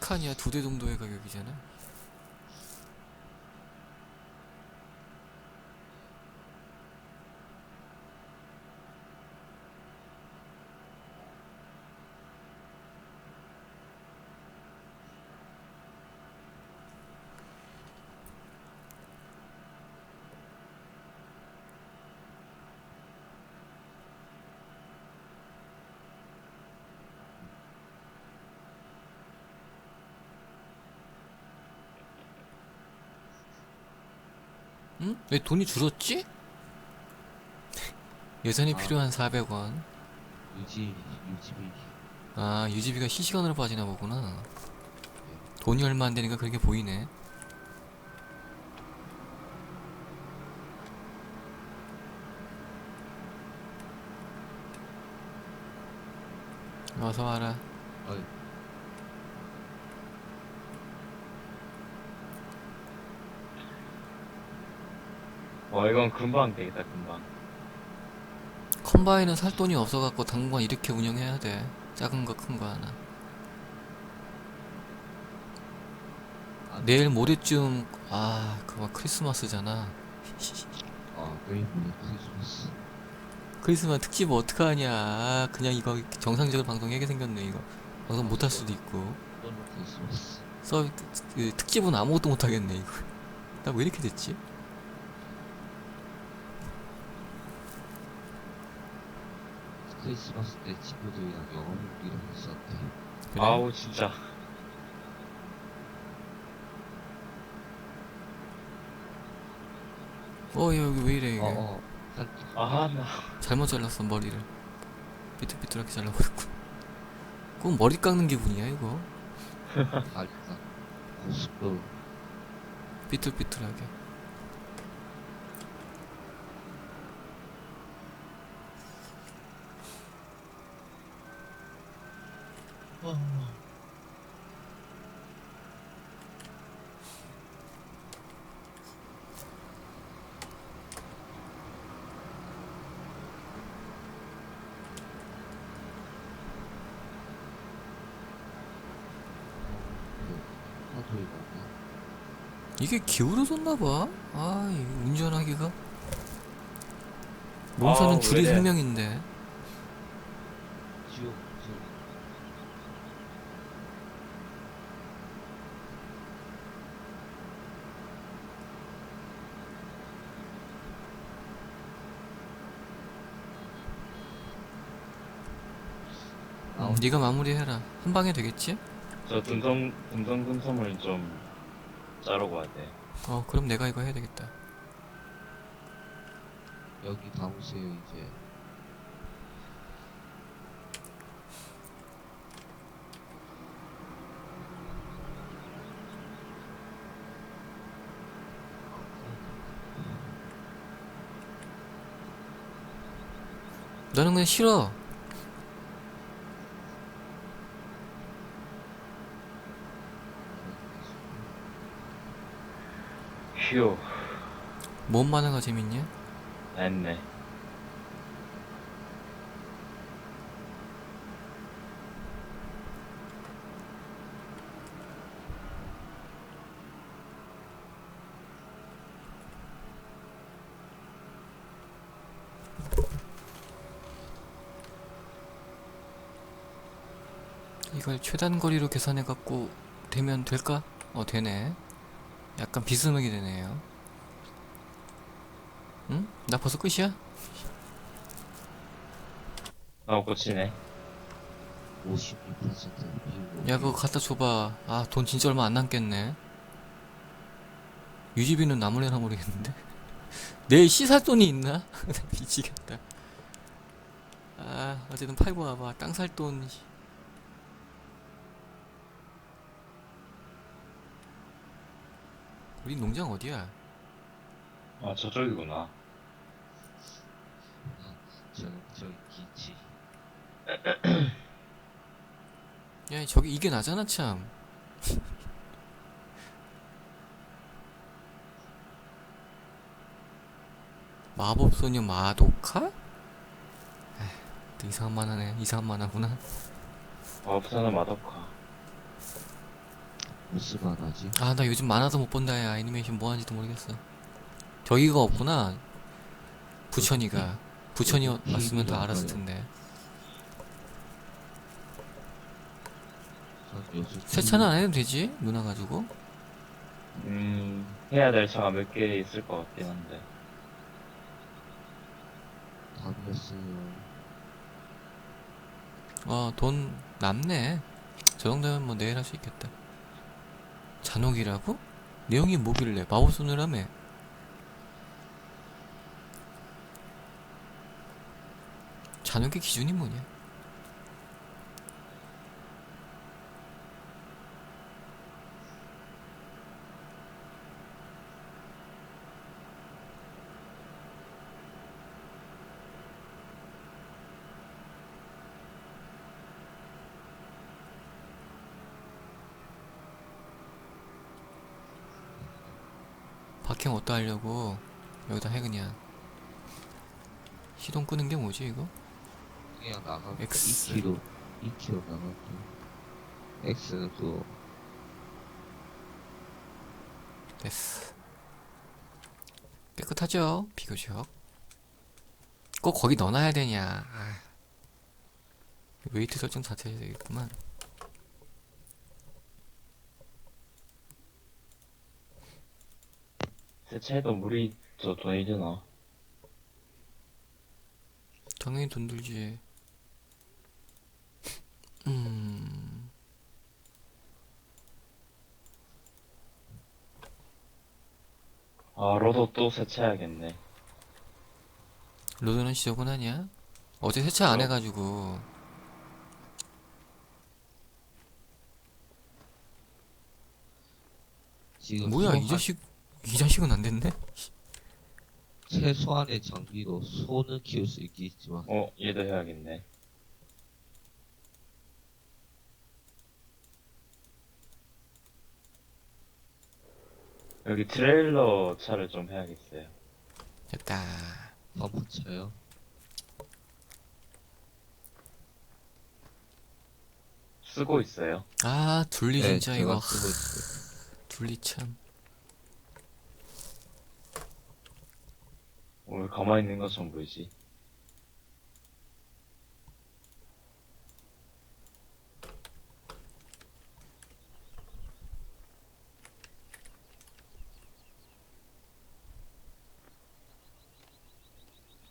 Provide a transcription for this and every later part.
스카니아 두 대 정도의 가격이잖아. 왜 돈이 줄었지? 예산이 아. 필요한 400원. 유지 유지비 아, 유지비가 실시간으로 빠지나 보구나. 돈이 얼마 안 되니까 그렇게 보이네. 어서 와라. 어이 어 이건 금방 되겠다 금방 컴바인은 살 돈이 없어갖고 당분간 이렇게 운영해야 돼. 작은 거 큰 거 하나. 아, 내일 모레쯤 아 그거 크리스마스잖아. 아 모레 크리스마스 크리스마스 특집 어떡하냐. 아, 그냥 이거 정상적으로 방송하게 생겼네 이거. 방송 못할 수도 있고. 크리스마스 써 그, 특집은 아무것도 못 하겠네 이거. 나 왜 이렇게 됐지? 크리스마스 때 친구들이랑 영어 보기로 했었대 그래? 아우 진짜 어 야, 여기 왜 이래 이게? 어어 아나 잘못 잘랐어 머리를. 삐뚤삐뚤하게 잘라버렸고. 꼭 머리 깎는 기분이야 이거. 살짝 고속도로 삐뚤삐뚤하게. 이게 기울어졌나봐. 아, 이 운전하기가. 몸사는 아우, 줄이 왜래? 생명인데. 지옥 지옥 음, 네가 마무리해라. 한 방에 되겠지? 저 듬성 듬성듬성을 좀 자르고 와야 돼 어, 그럼 내가 이거 해야 되겠다. 여기 담으세요 이제 너는 그냥 싫어. 휴뭔 만화가 재밌냐? 됐네 이걸 최단 거리로 계산해 갖고 되면 될까? 어 되네. 약간 비스무리 되네요. 응? 나 벌써 끝이야? 아 고치네 52% 비율로 야 그거 갖다 줘봐. 아 돈 진짜 얼마 안 남겠네. 유지비는 남을래나 모르겠는데. 내일 씨살 돈이 있나? 미치겠다. 아 어쨌든 팔고 와봐. 땅 살 돈. 우리 농장 어디야? 아 저쪽이구나 저 저기 기치 야 저기 이게 나잖아 참. 마법소녀 마도카? 에휴, 또 이상한 만화네. 이상한 만화구나. 마법사는 마더카 무슨 말하지? 아 나 요즘 많아서 못 본다. 야 애니메이션 뭐 하는지도 모르겠어. 저기가 없구나. 부천이가. 부천이 왔으면 더 알았을 텐데. 세차는 안 해도 되지? 누나 가지고? 음, 해야 될 차가 몇 개 있을 것 같긴 한데. 다녔어요. 어돈 남네. 저 정도면 뭐 내일 할 수 있겠다 잔혹이라고? 내용이 뭐길래? 마법소녀라며. 잔혹의 기준이 뭐냐 하려고 여기다 해 그냥. 시동 끄는 게 뭐지 이거? 그냥 나가고 X. 2km 2km 나가고. X는 그거 됐어. 깨끗하죠? 비교적. 꼭 거기 넣어놔야 되냐. 아. 웨이트 설정 자체 해야 되겠구만 세차해도 물이 저 돈이 드나? 당연히 돈 들지 음 아, 로도 또 세차해야겠네. 로드는 지저분하냐? 어제 세차 안 어. 해가지고 지금 뭐야 이 자식 이 자식은 안 됐네? 최소한의 장비로 소는 키울 수 있겠지만 어, 얘도 해야겠네. 여기 트레일러 차를 좀 해야겠어요. 됐다 펌프차요. 쓰고 있어요. 아 둘리 네, 진짜 제가 이거 쓰고 있어요. 둘리 참 오늘 가만히 있는 것처럼 보이지?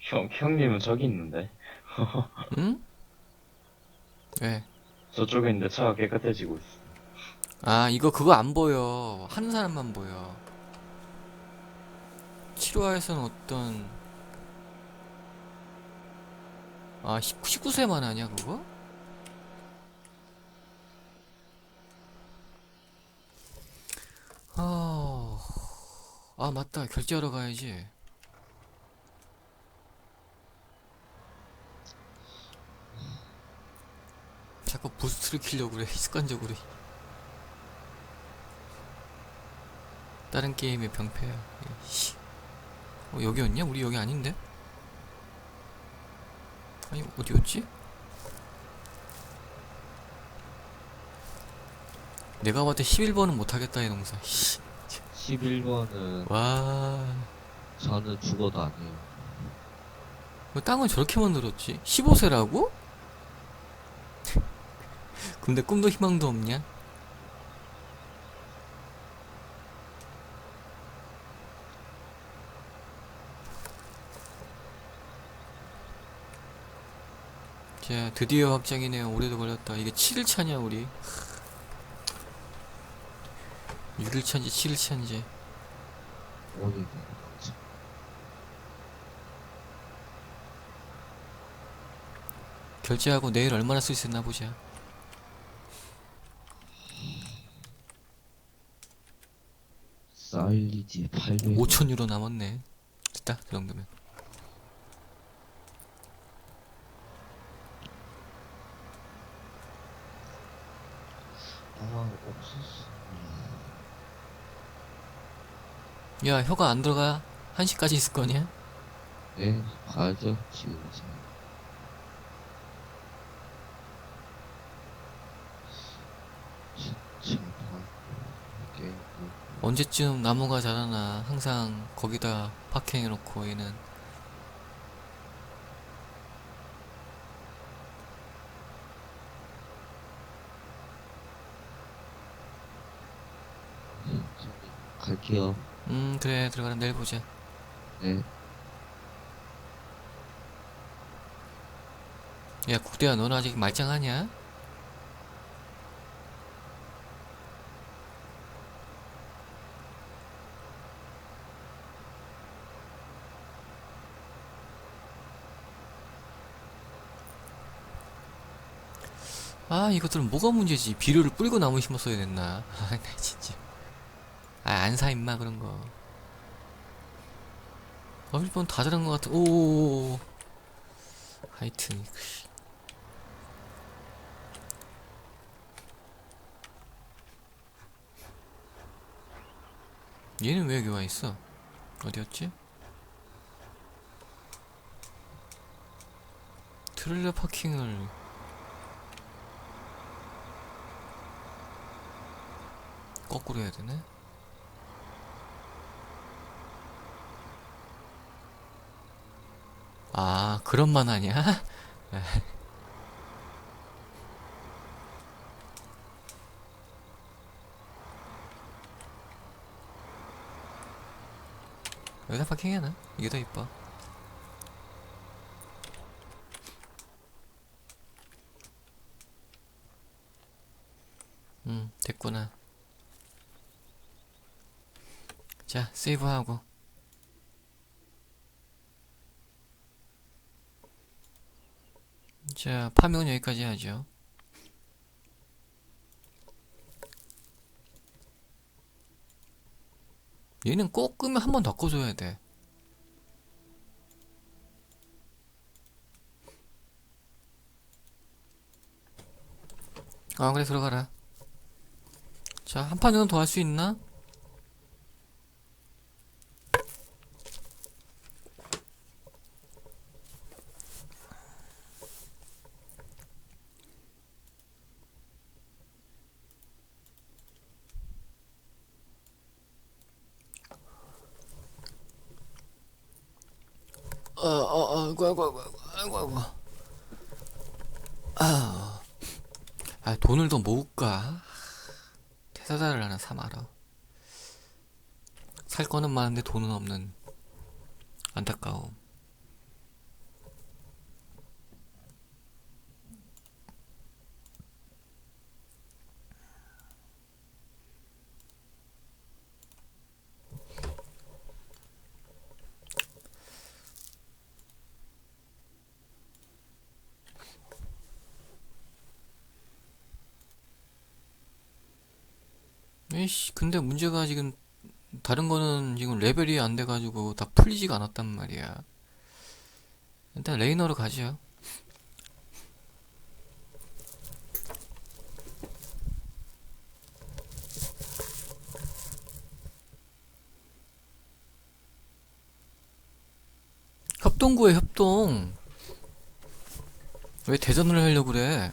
형, 형님은 저기 있는데? 응? 왜? 저쪽에 있는데 차가 깨끗해지고 있어. 아 이거 그거 안 보여 하는 사람만 보여 7화에서는 어떤 아 19, 세만 하냐 그거? 아, 아 맞다 결제하러 가야지 자꾸 부스트를 키려고 그래 습관적으로 다른 게임의 병폐야. 씨. 어, 여기였냐? 우리 여기 아닌데? 아니, 어디였지? 내가 봤을 때 11번은 못하겠다, 이 농사. 씨. 11번은 와. 저는 죽어도 안 해요. 뭐 땅을 저렇게 만들었지? 15세라고? 근데 꿈도 희망도 없냐? 자, 드디어 확장이네요. 오래도 걸렸다. 이게 7일차냐, 우리? 6일차인지 7일차인지. 오래되는 거죠. 결제하고 내일 얼마나 쓸 수 있나 보자. 사일리지 800. 5천 유로 남았네. 됐다, 그 정도면. 아, 옥수수. 야, 혀가 안 들어가. 1시까지 있을 거냐? 네, 가야죠, 지금 다 언제쯤 나무가 자라나 항상 거기다 파킹해놓고 얘는 네, 저기 갈게요. 음 그래 들어가라 내일 보자 네. 야 국대야 너는 아직 말짱하냐? 아 이것들은 뭐가 문제지 비료를 뿌리고 나무 심었어야 됐나 아 나 진짜 아 안 사 임마 그런 거 어, 일본 다 잘한 것 같아 오 하여튼 씨. 얘는 왜 여기 와 있어? 어디였지? 트레일러 파킹을 거꾸로 해야 되네? 아, 그런 만 하냐? 여기다 파킹해놔. 이게 더 이뻐. 음, 됐구나. 자, 세이브하고. 자, 파밍은 여기까지 하죠. 얘는 꼭 끄면 한 번 더 꺼줘야 돼. 아, 그래, 들어가라. 자, 한 판 정도 더 할 수 있나? 어, 어, 어, 아이고, 아이고, 아이고, 아이고, 아이고. 아, 아, 돈을 더 모을까? 테사다를 하나 사마라. 살 거는 많은데 돈은 없는 안타까움. 에이씨, 근데 문제가 지금 다른 거는 지금 레벨이 안 돼가지고 다 풀리지가 않았단 말이야. 일단 레이너로 가죠. 협동구에 협동. 왜 대전을 하려고 그래?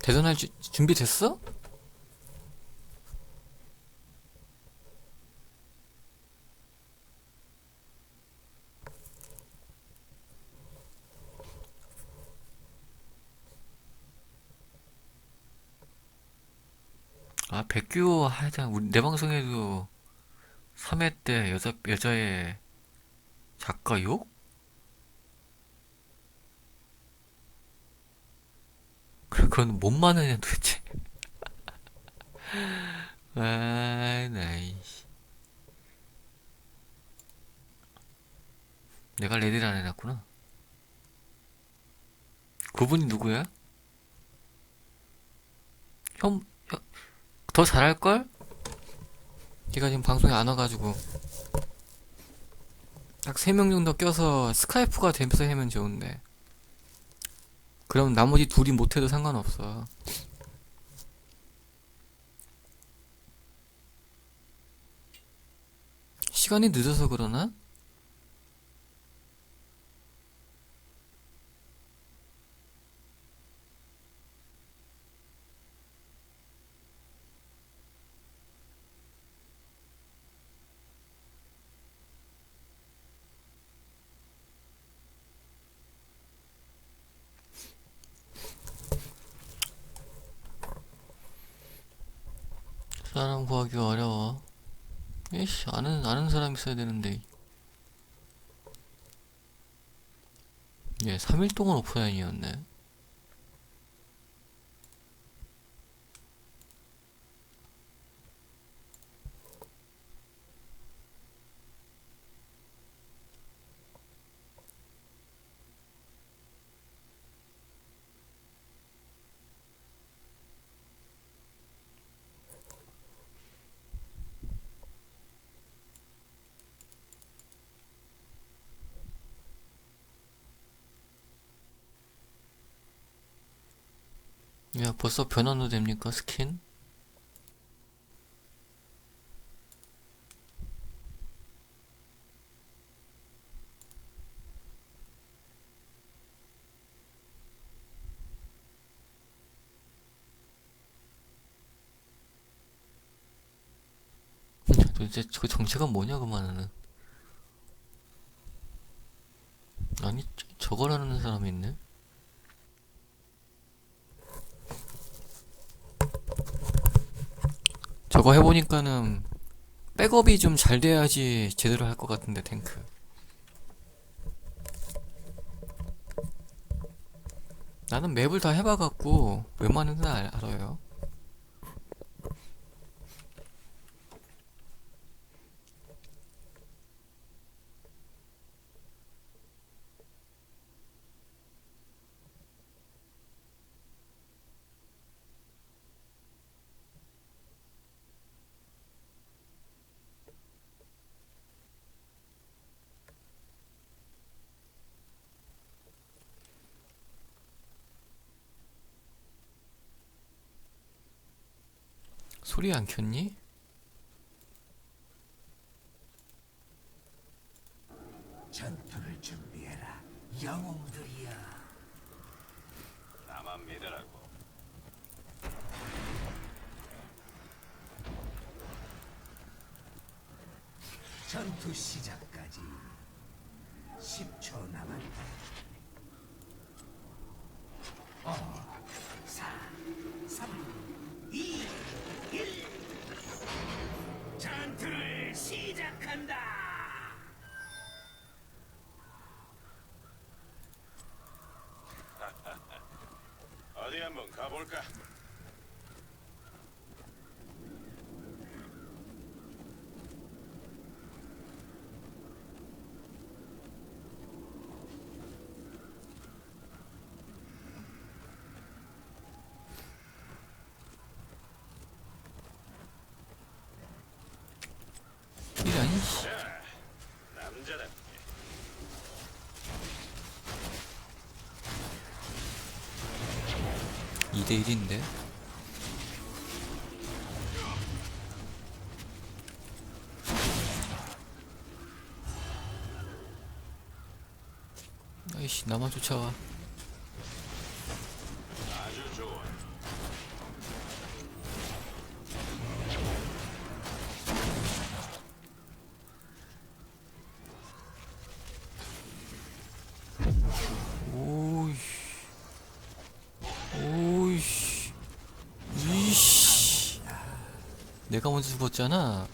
대전할 주- 준비 됐어? 아, 백규호 하여튼 우리 내 방송에도 3회 때 여자 여자의 작가 욕? 그건 뭔 말하냐 도대체. 아, 나이. 내가 레디를 안 해놨구나. 그분이 누구야? 형, 형, 더 잘할걸? 걔가 지금 방송에 안 와가지고 딱 3명 정도 껴서 스카이프가 되면서 하면 좋은데 그럼 나머지 둘이 못해도 상관없어 시간이 늦어서 그러나? 사람 구하기 어려워. 에이씨, 아는, 있어야 되는데. 예, 3일 동안 오프라인이었네. 야, 벌써 변환도 됩니까, 스킨? 도대체 그 정체가 뭐냐, 그만하는. 아니, 저- 저거라는 사람이 있네? 저거 해보니까는 백업이 좀 잘 돼야지 제대로 할 것 같은데 탱크. 나는 맵을 다 해봐갖고 웬만한 데는 알, 알아요 소리 안 켰니? 전투를 준비해라. 영웅들이야. 나만 믿으라고. 전투 시작까지 10초 남았다. 한번 가볼까? 이런 남 2대 1인데. 아이씨 나만 쫓아와. 내가 먼저 죽었잖아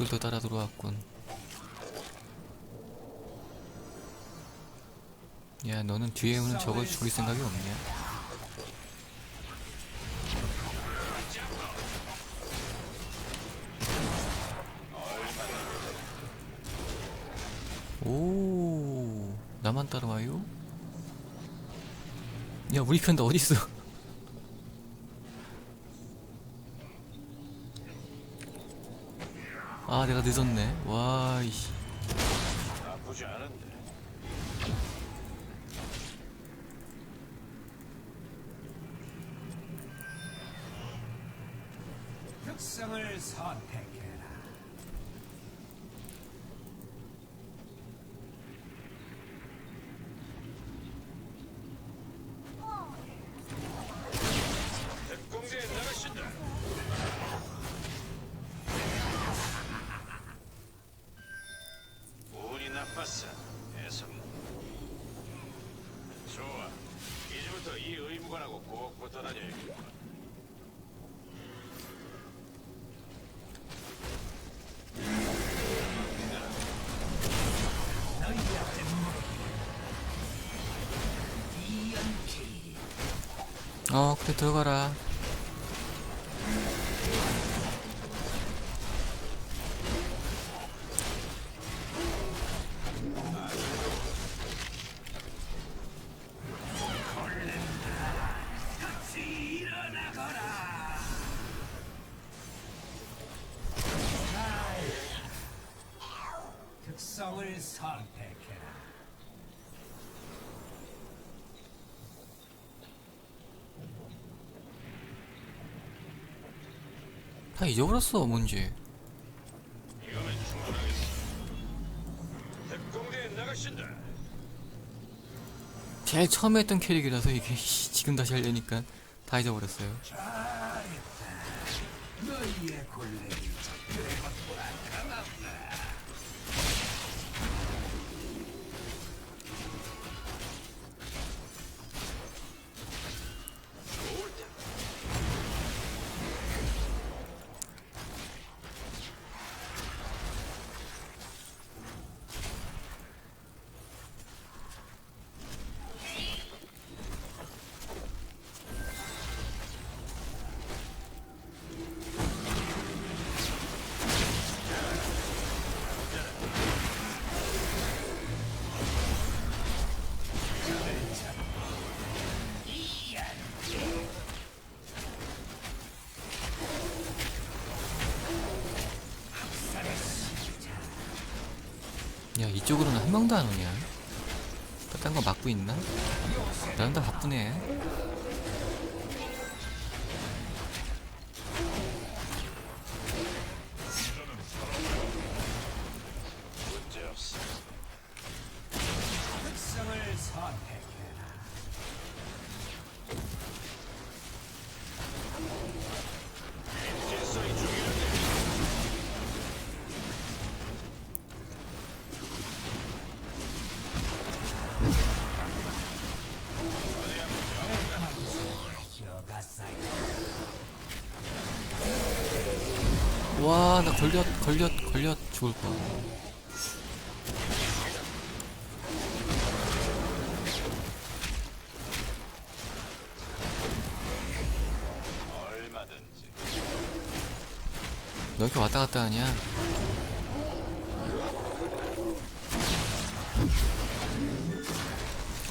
적들도 따라 들어왔군. 야 너는 뒤에 오는 적을 죽일 생각이 없냐? 오 나만 따라와요? 야 우리 편도 어딨어 아 내가 늦었네. 와이씨. 나쁘지 않은데. 특성을 선택 어 그래 들어가라 잊어버렸어 뭔지. 제일 처음에 했던 캐릭이라서 이게 씨, 지금 다시 하려니까 다 잊어버렸어요. 너희의 굴레를. 강함나. 이쪽으로는 한 명도 안 오냐 딴거 막고 있나? 나는 다 바쁘네 와 나 걸렸 걸렸 걸렸 죽을 얼마든지. 너 이렇게 왔다 갔다 하냐?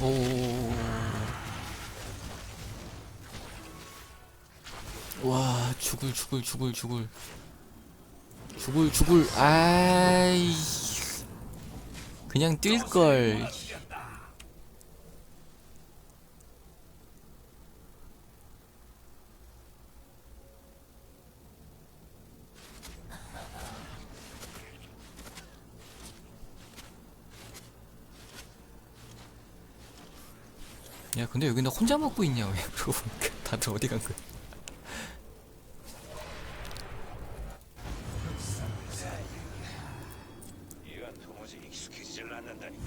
오 와 죽을 죽을 죽을 죽을 죽을 죽을 아이. 그냥 뛸걸. 야 근데 여기 나 혼자 먹고 있냐 왜? 그러고 보니까 다들 어디 간 거야 이건 도무지 익숙해지질 않는다니까.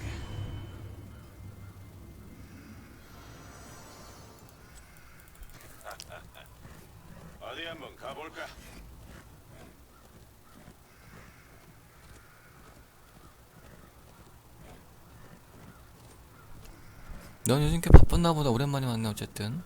어디 한번 가볼까? 넌 요즘 꽤 바빴나 보다. 오랜만에 만나 어쨌든